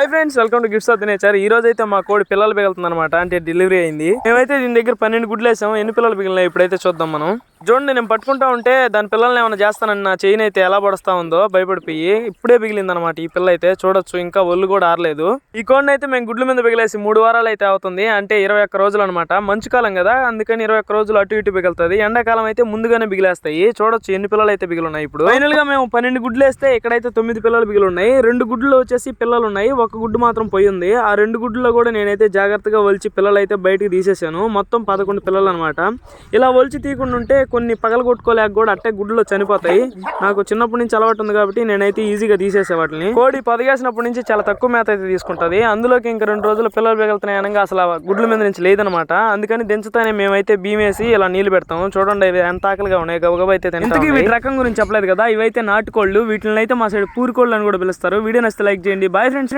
Hi friends welcome to gifts అతనే nature ఈ రోజు అయితే మా కోడి పిల్లలు పిగులుతుంది అనమాట అంటే డెలివరీ అయింది. మేమైతే దీని దగ్గర పన్నెండు గుడ్లు వేసాము. ఎన్ని పిల్లలు పిగిలినాయి ఇప్పుడైతే చూద్దాం మనం. చూడండి నేను పట్టుకుంటా ఉంటే దాని పిల్లల్ని ఏమైనా చేస్తానని నా చైన్ అయితే ఎలా పడుస్తా ఉందో భయపడిపోయి ఇప్పుడే పిగిలింది అనమాట ఈ పిల్ల అయితే చూడొచ్చు ఇంకా ఒళ్ళు కూడా ఆరలేదు. ఈ కోడిని అయితే మేము గుడ్ల మీద పిగిలేసి మూడు వారాలు అయితే అవుతుంది. అంటే ఇరవై ఒక్క రోజులు అనమాట మంచు కాలం కదా అందుకని ఇరవై ఒక్క రోజులు అటు ఇటు పిగులుతుంది. ఎండాకాలం అయితే ముందుగానే బిగిలేస్తాయి చూడొచ్చు ఎన్ని పిల్లలు అయితే బిగిలున్నాయి ఇప్పుడు. ఫైనల్గా మేము పన్నెండు గుడ్లు వేస్తే ఇక్కడైతే తొమ్మిది పిల్లలు బిగిలి ఉన్నాయి రెండు గుడ్లు వచ్చేసి పిల్లలు ఉన్నాయి ఒక గుడ్డు మాత్రం పోయి ఉంది ఆ రెండు గుడ్లలో కూడా నేనైతే జాగ్రత్తగా ఒలిచి పిల్లలు అయితే బయటకు తీసేసాను. మొత్తం పదకొండు పిల్లలు అనమాట ఇలా ఒలిచి తీయకుండా ఉంటే కొన్ని పగల కొట్టుకోలేక కూడా అట్టే గుడ్లు చనిపోతాయి. నాకు చిన్నప్పటి నుంచి అలవాటు ఉంది కాబట్టి నేనైతే ఈజీగా తీసేసే వాటిని. కోడి పొదిగేసినప్పటి నుంచి చాలా తక్కువ మేత అయితే తీసుకుంటది. అందులోకి ఇంకా రెండు రోజులు పిల్లలు మిగులుతున్నాయి అనగా అసలు గుడ్ల మీద నుంచి లేదనమాట. అందుకని దించుతానే మేమైతే భీమేసి ఇలా నీళ్ళు పెడతాం చూడండి ఇవి ఎంత ఆకలిగా ఉన్నాయి గబగబా అయితే ఇంతకీ వీటి రకం గురించి చెప్పలేదు కదా? ఇవైతే నాటుకోళ్ళు. వీటిని అయితే మా సైడ్ పూరుకోళ్ళు అని కూడా పిలుస్తారు. వీడియో నచ్చితే లైక్ చేయండి. Bye friends